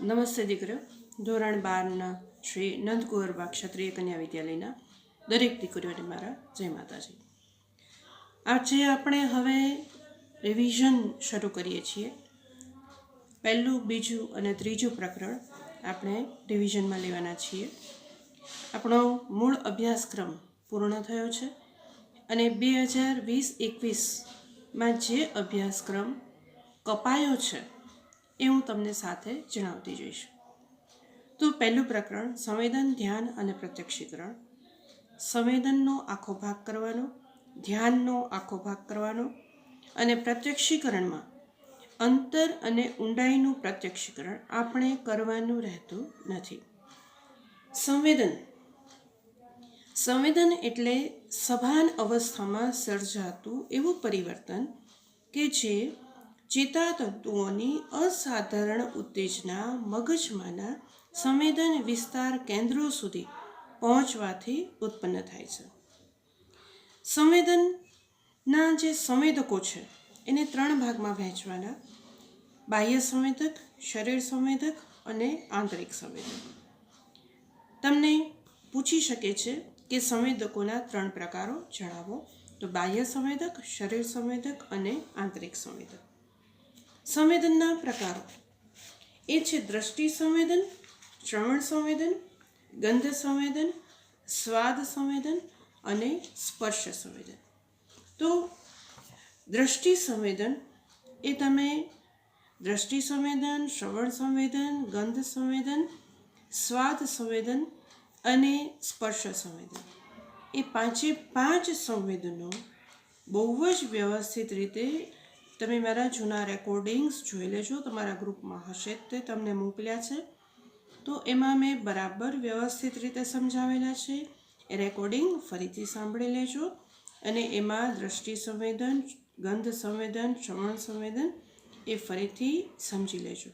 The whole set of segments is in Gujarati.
નમસ્તે દીકરો ધોરણ બારના શ્રી નંદકુંવરબા ક્ષત્રિય કન્યા વિદ્યાલયના દરેક દીકરીઓને મારા જય માતાજી. આજે આપણે હવે રિવિઝન શરૂ કરીએ છીએ. પહેલું, બીજું અને ત્રીજું પ્રકરણ આપણે રિવિઝનમાં લેવાના છીએ. આપણો મૂળ અભ્યાસક્રમ પૂર્ણ થયો છે અને બે હજાર વીસ એકવીસમાં જે અભ્યાસક્રમ કપાયો છે એ હું તમને સાથે જણાવતી જઈશ. તો પહેલું પ્રકરણ, સંવેદન, ધ્યાન અને પ્રત્યક્ષીકરણ. સંવેદનનો આખો ભાગ કરવાનો, ધ્યાનનો આખો ભાગ કરવાનો અને પ્રત્યક્ષીકરણમાં અંતર અને ઊંડાઈનું પ્રત્યક્ષીકરણ આપણે કરવાનું રહેતું નથી. સંવેદન. સંવેદન એટલે સભાન અવસ્થામાં સર્જાતું એવું પરિવર્તન કે જે ચેતાતંતુઓની અસાધારણ ઉત્તેજના મગજમાંના સંવેદન વિસ્તાર કેન્દ્રો સુધી પહોંચવાથી ઉત્પન્ન થાય છે. સંવેદનના જે સંવેદકો છે, એને ત્રણ ભાગમાં વહેંચવાના. બાહ્ય સંવેદક, શરીર સંવેદક અને આંતરિક સંવેદક. તમને પૂછી શકે છે કે સંવેદકોના ત્રણ પ્રકારો જણાવો. તો બાહ્ય સંવેદક, શરીર સંવેદક અને આંતરિક સંવેદક. સંવેદનના પ્રકારો. એ છે દ્રષ્ટિ સંવેદન, શ્રવણ સંવેદન, ગંધ સંવેદન, સ્વાદ સંવેદન અને સ્પર્શ સંવેદન. તો દ્રષ્ટિ સંવેદન એ તમે દ્રષ્ટિ સંવેદન, શ્રવણ સંવેદન, ગંધ સંવેદન, સ્વાદ સંવેદન અને સ્પર્શ સંવેદન. એ પાંચે પાંચ સંવેદનો બહુ જ વ્યવસ્થિત રીતે તમે મારા જૂના રેકોર્ડિંગ્સ જોઈ લેજો, તમારા ગ્રુપમાં હશે તે તમને મોકલ્યા છે. તો એમાં મેં બરાબર વ્યવસ્થિત રીતે સમજાવેલા છે. એ રેકોર્ડિંગ ફરીથી સાંભળી લેજો અને એમાં દ્રષ્ટિ સંવેદન, ગંધ સંવેદન, શ્રવણ સંવેદન એ ફરીથી સમજી લેજો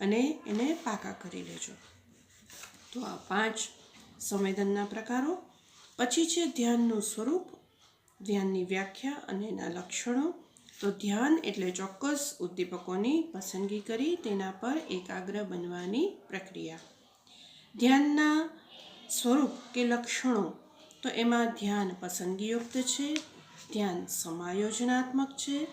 અને એને પાકા કરી લેજો. તો આ પાંચ સંવેદનના પ્રકારો. પછી છે ધ્યાનનું સ્વરૂપ, ધ્યાનની વ્યાખ્યા અને એના લક્ષણો. તો ધ્યાન એટલે ચોક્કસ ઉદ્દીપકોની પસંદગી કરી તેના પર એકાગ્ર બનવાની પ્રક્રિયા. ધ્યાનના સ્વરૂપ કે લક્ષણો, તો એમાં ધ્યાન પસંદગીયુક્ત છે, ધ્યાન સમાયોજનાત્મક છે,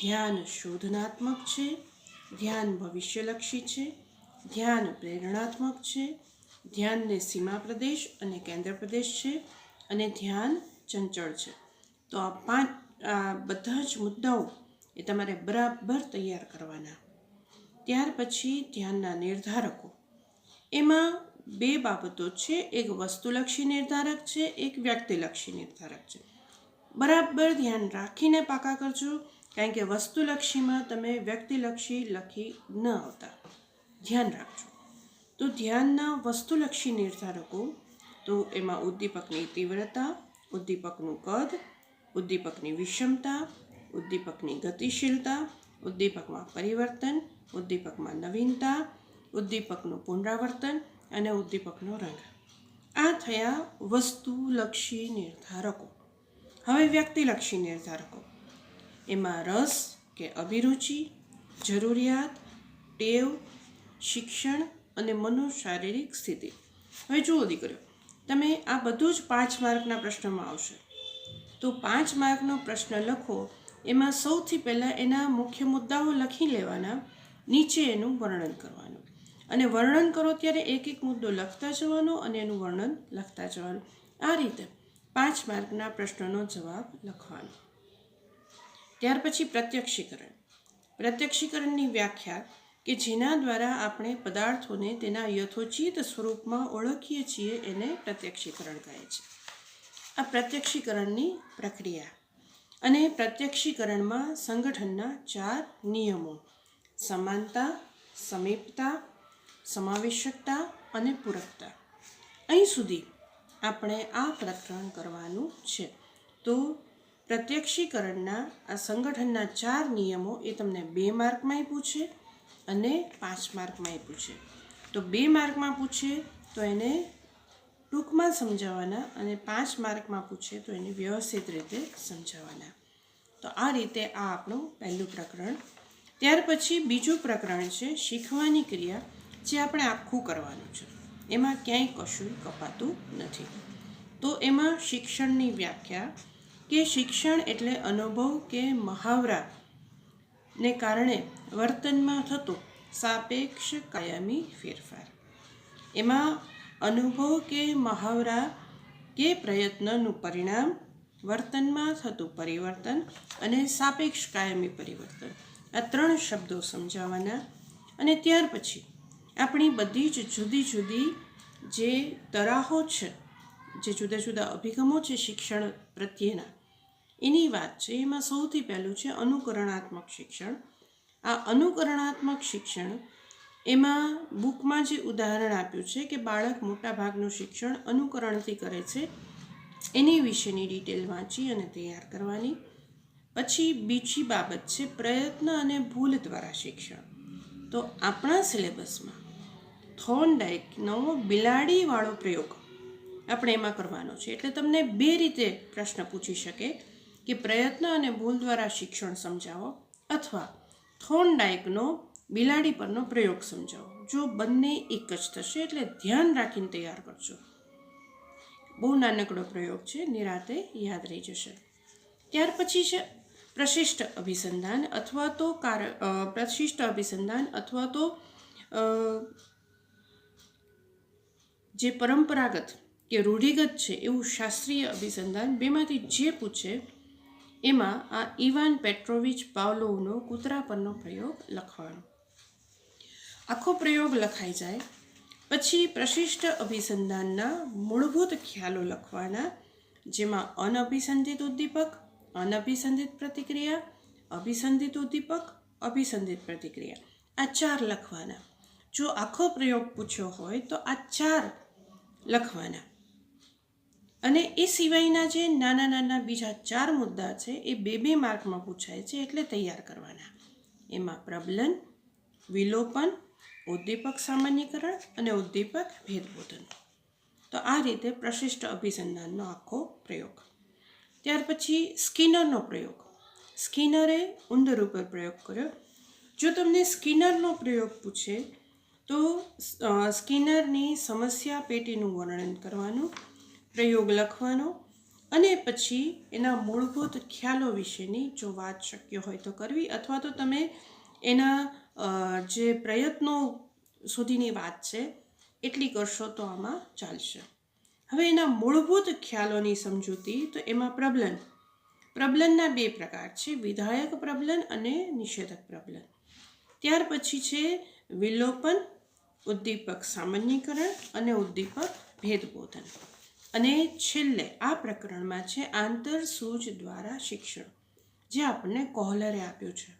ધ્યાન શોધનાત્મક છે, ધ્યાન ભવિષ્યલક્ષી છે, ધ્યાન પ્રેરણાત્મક છે, ધ્યાનને સીમા પ્રદેશ અને કેન્દ્ર પ્રદેશ છે અને ધ્યાન ચંચળ છે. તો આ પાંચ આ બધા જ મુદ્દાઓ એ તમારે બરાબર તૈયાર કરવાના. ત્યાર પછી ધ્યાનના નિર્ધારકો. એમાં બે બાબતો છે. એક વસ્તુલક્ષી નિર્ધારક છે, એક વ્યક્તિલક્ષી નિર્ધારક છે. બરાબર ધ્યાન રાખીને પાકા કરજો, કારણ કે વસ્તુલક્ષીમાં તમે વ્યક્તિલક્ષી લખી ન આવતા. ધ્યાન રાખજો. તો ધ્યાનના વસ્તુલક્ષી નિર્ધારકો, તો એમાં ઉદ્દીપકની તીવ્રતા, ઉદ્દીપકનું કદ ઉદ્દીપકની વિષમતા, ઉદ્દીપકની ગતિશીલતા, ઉદ્દીપકમાં પરિવર્તન, ઉદ્દીપકમાં નવીનતા, ઉદ્દીપકનું પુનરાવર્તન અને ઉદ્દીપકનો રંગ. આ થયા વસ્તુલક્ષી નિર્ધારકો. હવે વ્યક્તિલક્ષી નિર્ધારકો. એમાં રસ કે અભિરુચિ, જરૂરિયાત, ટેવ, શિક્ષણ અને મનોશારીરિક સ્થિતિ. હવે જુઓ દીકરીઓ, તમે આ બધું જ પાંચ માર્કના પ્રશ્નમાં આવશે. તો પાંચ માર્કનો પ્રશ્ન લખો. એમાં સૌથી પહેલાં એના મુખ્ય મુદ્દાઓ લખી લેવાના, નીચે એનું વર્ણન કરવાનું. અને વર્ણન કરો ત્યારે એક એક મુદ્દો લખતા જવાનો અને એનું વર્ણન લખતા જવાનું. આ રીતે પાંચ માર્કના પ્રશ્નનો જવાબ લખવાનો. ત્યાર પછી પ્રત્યક્ષીકરણ. પ્રત્યક્ષીકરણની વ્યાખ્યા કે જેના દ્વારા આપણે પદાર્થોને તેના યથોચિત સ્વરૂપમાં ઓળખીએ છીએ એને પ્રત્યક્ષીકરણ કહે છે. આ પ્રત્યક્ષીકરણની પ્રક્રિયા અને પ્રત્યક્ષીકરણમાં સંગઠનના ચાર નિયમો. સમાનતા, સમીપતા, સમાવેશકતા અને પૂરકતા. અહીં સુધી આપણે આ પ્રકરણ કરવાનું છે. તો પ્રત્યક્ષીકરણના આ સંગઠનના ચાર નિયમો એ તમને બે માર્કમાંય પૂછે અને પાંચ માર્કમાંય પૂછે તો બે માર્કમાં પૂછે તો એને ટૂંકમાં સમજાવવાના અને પાંચ માર્કમાં પૂછે તો એને વ્યવસ્થિત રીતે સમજાવવાના. તો આ રીતે આ આપણું પહેલું પ્રકરણ. ત્યાર પછી બીજું પ્રકરણ છે શીખવાની ક્રિયા જે આપણે આખું કરવાનું છે. એમાં ક્યાંય કશું કપાતું નથી. તો એમાં શિક્ષણની વ્યાખ્યા કે શિક્ષણ એટલે અનુભવ કે મહાવરા ને કારણે વર્તનમાં થતો સાપેક્ષ કાયમી ફેરફાર. એમાં અનુભવ કે મહાવરા કે પ્રયત્નનું પરિણામ વર્તનમાં થતું પરિવર્તન અને સાપેક્ષ કાયમી પરિવર્તન. આ ત્રણ શબ્દો સમજાવવાના અને ત્યાર પછી આપણી બધી જ જુદી જુદી જે તરાહો છે, જે જુદા જુદા અભિગમો છે શિક્ષણ પ્રત્યેના, એની વાત છે. એમાં સૌથી પહેલું છે અનુકરણાત્મક શિક્ષણ. આ અનુકરણાત્મક શિક્ષણ એમાં બુકમાં જે ઉદાહરણ આપ્યું છે કે બાળક મોટાભાગનું શિક્ષણ અનુકરણથી કરે છે, એની વિશેની ડિટેલ વાંચી અને તૈયાર કરવાની. પછી બીજી બાબત છે પ્રયત્ન અને ભૂલ દ્વારા શિક્ષણ. તો આપણા સિલેબસમાં થોર્નડાઇકનો બિલાડીવાળો પ્રયોગ આપણે એમાં કરવાનો છે. એટલે તમને બે રીતે પ્રશ્ન પૂછી શકે કે પ્રયત્ન અને ભૂલ દ્વારા શિક્ષણ સમજાવો અથવા થોર્નડાઇકનો બિલાડી પરનો પ્રયોગ સમજાવો. જો બંને એક જ થશે એટલે ધ્યાન રાખીને તૈયાર કરજો. બહુ નાનકડો પ્રયોગ છે, નિરાતે યાદ રહી જશે. ત્યાર પછી છે, પ્રશિષ્ટ અભિસંધાન અથવા તો કાર પ્રશિષ્ટ અભિસંધાન અથવા તો જે પરંપરાગત કે રૂઢિગત છે એવું શાસ્ત્રીય અભિસંધાન બેમાંથી જે પૂછે, એમાં આ ઇવાન પેટ્રોવિચ પાવલોવનો કૂતરા પરનો પ્રયોગ લખવાનો આખો પ્રયોગ લખાઈ જાય. પછી પ્રશિષ્ટ અભિસંધાનના મૂળભૂત ખ્યાલો લખવાના, જેમાં અનઅભિસંધિત ઉદ્દીપક, અનઅભિસંધિત પ્રતિક્રિયા, અભિસંધિત ઉદ્દીપક, અભિસંધિત પ્રતિક્રિયા. આ ચાર લખવાના. જો આખો પ્રયોગ પૂછ્યો હોય તો આ ચાર લખવાના. અને એ સિવાયના જે નાના નાના બીજા ચાર મુદ્દા છે, એ બે બે માર્કમાં પૂછાય છે એટલે તૈયાર કરવાના. એમાં પ્રબલન, વિલોપન ઉદ્દીપક સામાન્યકરણ અને ઉદ્દીપક ભેદબોધન. તો આ રીતે પ્રશિષ્ટ અભિસંધાનનો આખો પ્રયોગ. ત્યાર પછી સ્કિનરનો પ્રયોગ. સ્કિનરે ઉંદર ઉપર પ્રયોગ કર્યો. જો તમને સ્કિનરનો પ્રયોગ પૂછે, તો સ્કિનરની સમસ્યા પેટીનું વર્ણન કરવાનું, પ્રયોગ લખવાનો અને પછી એના મૂળભૂત ખ્યાલો વિશેની જો વાત શક્ય હોય તો કરવી અથવા તો તમે એના જે પ્રયત્નો સુધીની વાત છે, એટલી કરશો તો આમાં ચાલશે. હવે એના મૂળભૂત ખ્યાલોની સમજૂતી, તો એમાં પ્રબલન. પ્રબલનના બે પ્રકાર છે, વિધાયક પ્રબલન અને નિષેધક પ્રબલન. ત્યાર પછી છે, વિલોપન, ઉદ્દીપક સામાન્યકરણ અને ઉદ્દીપક ભેદબોધન. અને છેલ્લે આ પ્રકરણમાં છે, આંતર સૂઝ દ્વારા શિક્ષણ, જે આપણને કોહલરે આપ્યું છે.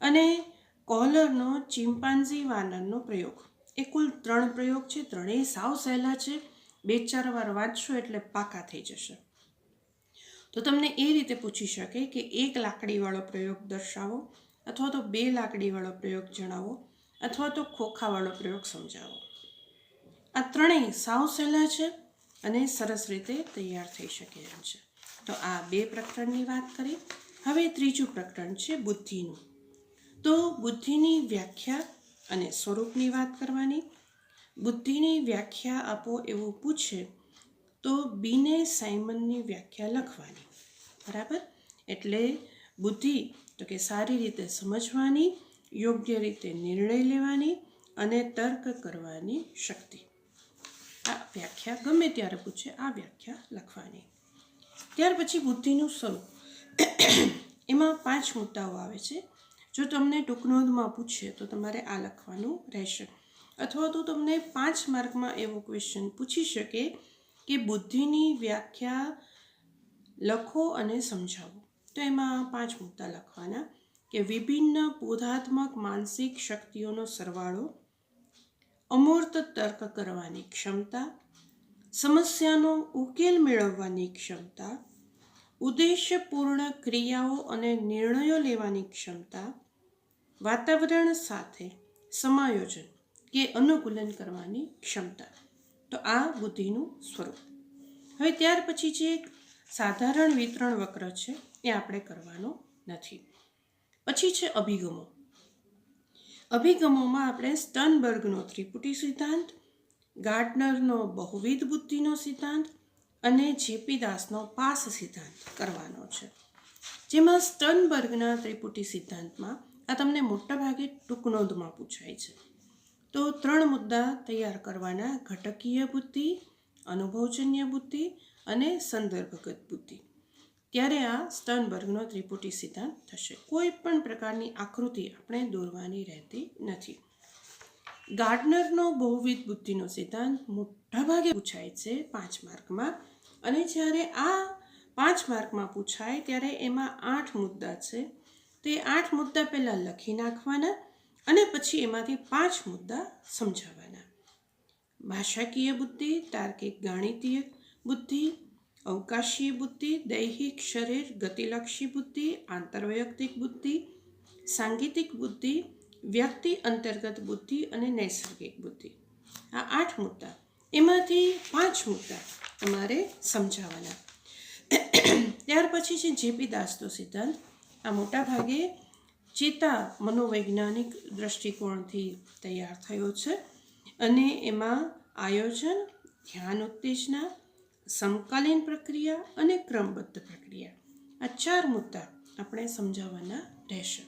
અને કોહલરનો ચિમ્પાન્ઝી વાનરનો પ્રયોગ. એ કુલ ત્રણ પ્રયોગ છે, ત્રણેય સાવ સહેલા છે. બે ચાર વાર વાંચશો એટલે પાકા થઈ જશે. તો તમને એ રીતે પૂછી શકે કે એક લાકડીવાળો પ્રયોગ દર્શાવો અથવા તો બે લાકડીવાળો પ્રયોગ જણાવો અથવા તો ખોખાવાળો પ્રયોગ સમજાવો. આ ત્રણેય સાવ સહેલા છે અને સરસ રીતે તૈયાર થઈ શકે એમ છે. તો આ બે પ્રકરણની વાત કરી. હવે ત્રીજું પ્રકરણ છે બુદ્ધિનું. તો બુદ્ધિની વ્યાખ્યા અને સ્વરૂપની વાત કરવાની. બુદ્ધિની વ્યાખ્યા આપો એવું પૂછે તો બીને સાયમનની વ્યાખ્યા લખવાની. બરાબર? એટલે બુદ્ધિ તો કે સારી રીતે સમજવાની, યોગ્ય રીતે નિર્ણય લેવાની અને તર્ક કરવાની શક્તિ. આ વ્યાખ્યા ગમે ત્યારે પૂછે, આ વ્યાખ્યા લખવાની. ત્યાર પછી બુદ્ધિનું સ્વરૂપ. એમાં પાંચ મુદ્દાઓ આવે છે. જો તમને ટૂંકનોંધમાં પૂછે તો તમારે આ લખવાનું રહેશે. અથવા તો તમને પાંચ માર્કમાં એવો ક્વેશ્ચન પૂછી શકે કે બુદ્ધિની વ્યાખ્યા લખો અને સમજાવો. તો એમાં પાંચ મુદ્દા લખવાના કે વિભિન્ન બોધાત્મક માનસિક શક્તિઓનો સરવાળો, અમૂર્ત તર્ક કરવાની ક્ષમતા, સમસ્યાનો ઉકેલ મેળવવાની ક્ષમતા, ઉદ્દેશ્યપૂર્ણ ક્રિયાઓ અને નિર્ણયો લેવાની ક્ષમતા વાતાવરણ સાથે સમાયોજન કે અનુકૂલન કરવાની ક્ષમતા. તો આ બુદ્ધિનું સ્વરૂપ. હવે ત્યાર પછી જે એક સાધારણ વિતરણ વક્ર છે એ આપણે કરવાનો નથી. પછી છે અભિગમો. અભિગમોમાં આપણે સ્ટનબર્ગનો ત્રિપુટી સિદ્ધાંત ગાર્ડનરનો બહુવિધ બુદ્ધિનો સિદ્ધાંત અને જેપી દાસનો પાસ સિદ્ધાંત કરવાનો છે. જેમાં સ્ટનબર્ગના ત્રિપુટી સિદ્ધાંતમાં આ તમને મોટાભાગે ટૂંકનોંધમાં પૂછાય છે. તો ત્રણ મુદ્દા તૈયાર કરવાના. ઘટકીય બુદ્ધિ, અનુભવજન્ય બુદ્ધિ અને સંદર્ભગત બુદ્ધિ. ત્યારે આ સ્ટનબર્ગનો ત્રિપુટી સિદ્ધાંત થશે. કોઈ પણ પ્રકારની આકૃતિ આપણે દોરવાની રહેતી નથી. ગાર્ડનરનો બહુવિધ બુદ્ધિનો સિદ્ધાંત મોટાભાગે પૂછાય છે પાંચ માર્કમાં. અને જ્યારે આ પાંચ માર્કમાં પૂછાય, ત્યારે એમાં આઠ મુદ્દા છે. તે આઠ મુદ્દા પહેલાં લખી નાખવાના અને પછી એમાંથી પાંચ મુદ્દા સમજાવવાના. ભાષાકીય બુદ્ધિ, તાર્કિક ગાણિતીય બુદ્ધિ, અવકાશીય બુદ્ધિ, દૈહિક શરીર, ગતિલક્ષી બુદ્ધિ, આંતરવૈયક્તિક બુદ્ધિ, સાંગીતિક બુદ્ધિ, વ્યક્તિ અંતર્ગત બુદ્ધિ અને નૈસર્ગિક બુદ્ધિ. આ આઠ મુદ્દા. એમાંથી પાંચ મુદ્દા તમારે સમજાવવાના. ત્યાર પછી છે જેપી દાસનો સિદ્ધાંત. આ મોટા ભાગે ચેતા મનોવૈજ્ઞાનિક દૃષ્ટિકોણથી તૈયાર થયો છે અને એમાં આયોજન, ધ્યાન ઉત્તેજના, સમકાલીન પ્રક્રિયા અને ક્રમબદ્ધ પ્રક્રિયા. આ ચાર મુદ્દા આપણે સમજાવવાના રહેશે.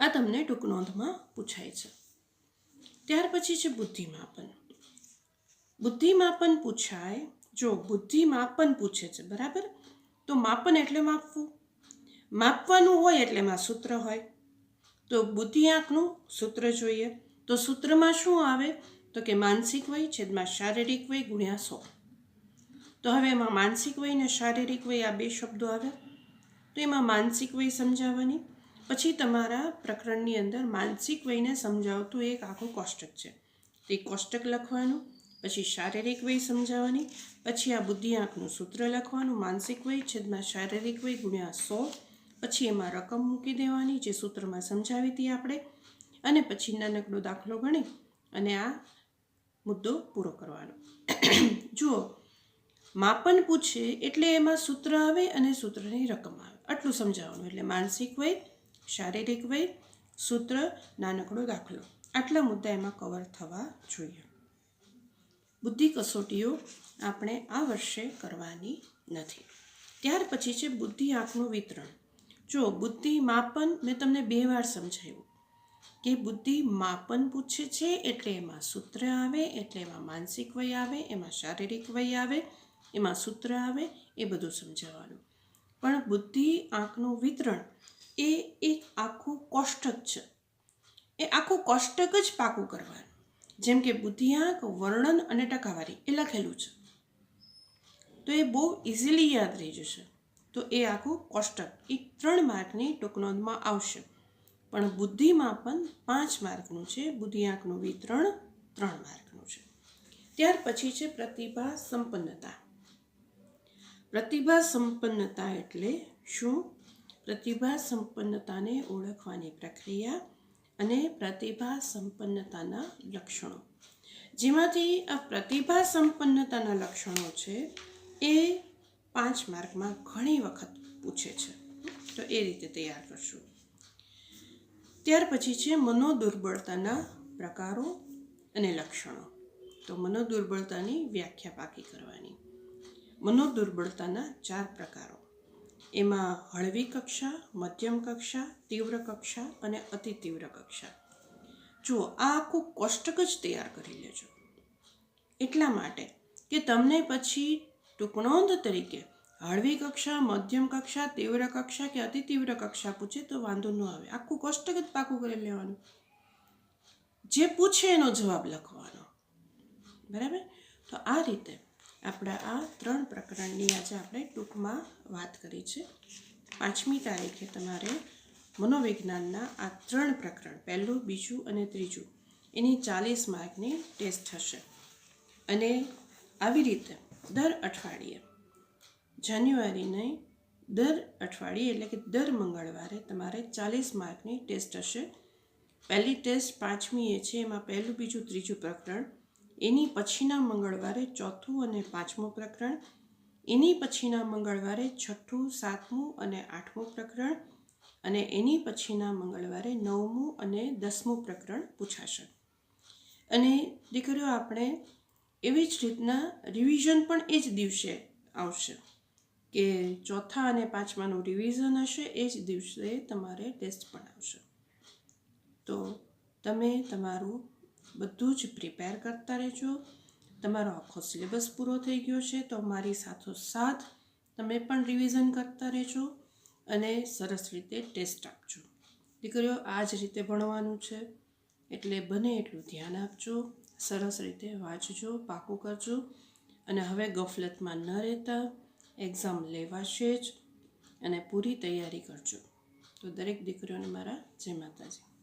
આ તમને ટૂંક નોંધમાં પૂછાય છે. ત્યાર પછી છે બુદ્ધિમાપન. બુદ્ધિમાપન પૂછાય જો બુદ્ધિમાપન પૂછે છે, બરાબર? તો માપન એટલે માપવું. માપવાનું હોય એટલે એમાં સૂત્ર હોય. તો બુદ્ધિઆંકનું સૂત્ર જોઈએ. તો સૂત્રમાં શું આવે? તો કે માનસિક વય છેદમાં શારીરિક વય ગુણ્યા સો. તો હવે એમાં માનસિક વય અને શારીરિક વય આ બે શબ્દો આવે તો એમાં માનસિક વય સમજાવવાની. પછી તમારા પ્રકરણની અંદર માનસિક વયને સમજાવતું એક આખું કોષ્ટક છે. તે કોષ્ટક લખવાનું, પછી શારીરિક વય સમજાવવાની, પછી આ બુદ્ધિઆંકનું સૂત્ર લખવાનું, માનસિક વય છેદમાં શારીરિક વય ગુણ્યા સો પછી એમાં રકમ મૂકી દેવાની જે સૂત્રમાં સમજાવી હતી આપણે. અને પછી નાનકડો દાખલો ગણી અને આ મુદ્દો પૂરો કરવાનો. જુઓ, માપન પૂછે એટલે એમાં સૂત્ર આવે અને સૂત્રની રકમ આવે. આટલું સમજાવવાનું એટલે માનસિક વય, શારીરિક વય, સૂત્ર, નાનકડો દાખલો. આટલા મુદ્દા એમાં કવર થવા જોઈએ. બુદ્ધિ કસોટીઓ આપણે આ વર્ષે કરવાની નથી. ત્યાર પછી છે બુદ્ધિ આંકનું વિતરણ. જો બુદ્ધિ માપન મેં તમને બે વાર સમજાવ્યું કે બુદ્ધિ માપન પૂછે છે એટલે એમાં સૂત્ર આવે, એટલે એમાં માનસિક વય આવે, એમાં શારીરિક વય આવે, એમાં સૂત્ર આવે, એ બધું સમજાવવાનું પણ બુદ્ધિ આંખનું વિતરણ એ એક આખું કોષ્ટક છે. એ આખું કોષ્ટક જ પાકું કરવાનું. જેમ કે બુદ્ધિઆંક વર્ણન અને ટકાવારી એ લખેલું છે. તો એ બહુ ઇઝીલી યાદ રહી જશે. તો એ આખું કોષ્ટક એ ત્રણ માર્કની ટૂંકનોંધમાં આવશે. પણ બુદ્ધિમાપન પાંચ માર્કનું છે બુદ્ધિઆંકનું વિતરણ ત્રણ માર્કનું છે. ત્યાર પછી છે પ્રતિભા સંપન્નતા. પ્રતિભા સંપન્નતા એટલે શું? પ્રતિભા સંપન્નતાને ઓળખવાની પ્રક્રિયા અને પ્રતિભા સંપન્નતાના લક્ષણો. જેમાંથી આ પ્રતિભા સંપન્નતાના લક્ષણો છે એ પાંચ માર્કમાં ઘણી વખત પૂછે છે. તો એ રીતે તૈયાર કરશું. ત્યાર પછી છે મનોદુર્બળતાના પ્રકારો અને લક્ષણો. તો મનોદુર્બળતાની વ્યાખ્યા પાકી કરવાની. મનોદુર્બળતાના ચાર પ્રકારો. એમાં હળવી કક્ષા, મધ્યમ કક્ષા, તીવ્ર કક્ષા અને અતિ તીવ્ર કક્ષા. જુઓ આ આખું કોષ્ટક જ તૈયાર કરી લેજો. એટલા માટે કે તમને પછી ટૂંકનોંધ તરીકે. હળવી કક્ષા, મધ્યમ કક્ષા, તીવ્ર કક્ષા કે અતિ તીવ્ર કક્ષા પૂછે તો વાંધો ન આવે. આખું કોષ્ટક જ પાકું કરી લેવાનું. જે પૂછે એનો જવાબ લખવાનો. બરાબર? તો આ રીતે આપણા આ ત્રણ પ્રકરણની આજે આપણે ટૂંકમાં વાત કરી છે. પાંચમી તારીખે તમારે મનોવિજ્ઞાનના આ ત્રણ પ્રકરણ, પહેલું, બીજું અને ત્રીજું, એની ચાલીસ માર્કની ટેસ્ટ થશે અને આવી રીતે દર અઠવાડિયે. જાન્યુઆરીને દર અઠવાડિયે, એટલે કે દર મંગળવારે તમારે ચાલીસ માર્કની ટેસ્ટ હશે. પહેલી ટેસ્ટ પાંચમી એ છે, એમાં પહેલું, બીજું, ત્રીજું પ્રકરણ. એની પછીના મંગળવારે ચોથું અને પાંચમું પ્રકરણ. એની પછીના મંગળવારે છઠ્ઠું, સાતમું અને આઠમું પ્રકરણ અને એની પછીના મંગળવારે નવમું અને દસમું પ્રકરણ પૂછાશે. અને દીકરીઓ, આપણે એવી જ રીતના રિવિઝન પણ એ જ દિવસે આવશે કે ચોથા અને પાંચમાનું રિવિઝન હશે, એ જ દિવસે તમારે ટેસ્ટ પણ આવશે. તો તમે તમારું બધું જ પ્રિપેર કરતા રહેજો. તમારો આખો સિલેબસ પૂરો થઈ ગયો છે, તો મારી સાથોસાથ તમે પણ રિવિઝન કરતા રહેજો અને સરસ રીતે ટેસ્ટ આપજો. દીકરીઓ, આ જ રીતે ભણવાનું છે. એટલે બને એટલું ધ્યાન આપજો. સરસ રીતે વાંચજો, પાકું કરજો. અને હવે ગફલતમાં ન રહેતા એક્ઝામ લેવાશે જ અને પૂરી તૈયારી કરજો. તો દરેક દીકરીઓને મારા જય માતાજી.